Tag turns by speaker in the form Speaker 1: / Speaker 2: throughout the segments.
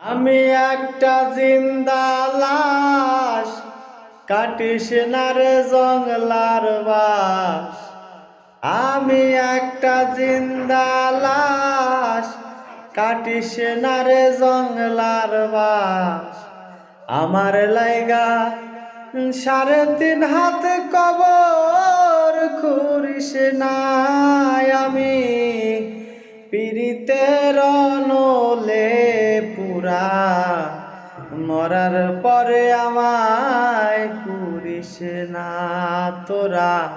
Speaker 1: আমি একটা জিন্দা লাশ, কাটিস না রে জঙ্গলার বাস। আমি একটা জিন্দা লাশ, কাটিস না রে জঙ্গলার বাস। আমার লাইগা সাড়ে তিন হাত কবর খুরিস নাই আমি পিরিতের মরার পরে আমায় পুরিস না তোরা।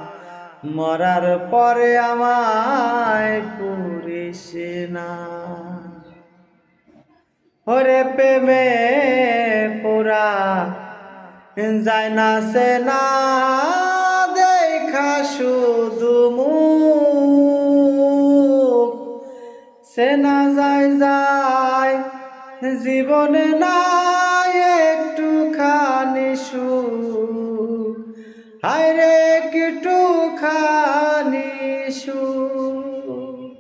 Speaker 1: মরার পরে আমায় পুরিস না। ওরে প্রেমে পুরা যায় না সে না। দেখা শুধু মুখ। সে না যায় যায় জীবনে নাই একটু খানি সুখ। হায় রে একটু খানি সুখ।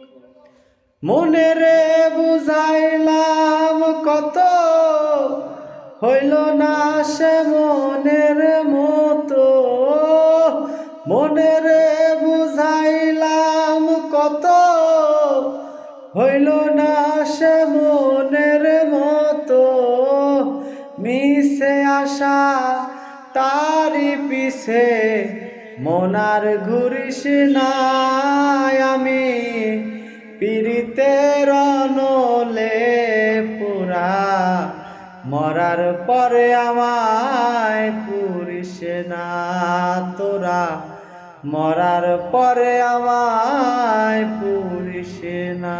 Speaker 1: মনে রে বুঝাইলাম কত হইল না সে মনের মতো। মনে রে বুঝাইলাম কত হইল আসা তারি পিছে মনার ঘুরিস নাই আমি। পীড়িতের নলে পুরা মরার পরে আমায় পুরিস না তোরা। মরার পরে আমায় পুরিস না।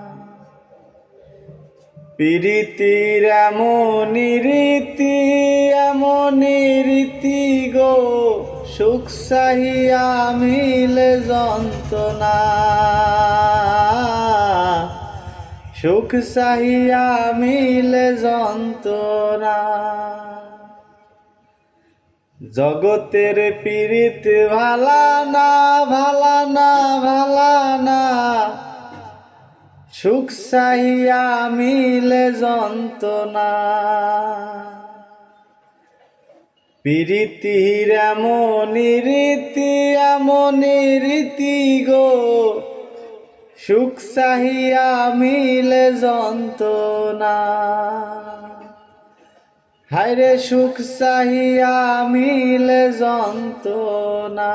Speaker 1: পীড়িতির এমনই রীতি এমনই রীতি গো। সুখ সাহিয়া মিলে যন্ত্রণা। সুখ সাহিয়া মিলে যন্ত্রণা। জগতের পীড়িত ভালা না ভালা না, ভালা সুখ সাহিয়া মিলে যন্ত্রণা। প্রীতির এমনই রীতি এমনই রীতি গো। সুখ সাহিয়া মিলে যন্ত্রণা। হায়রে সুখ সাহিয়া মিলে যন্ত্রণা।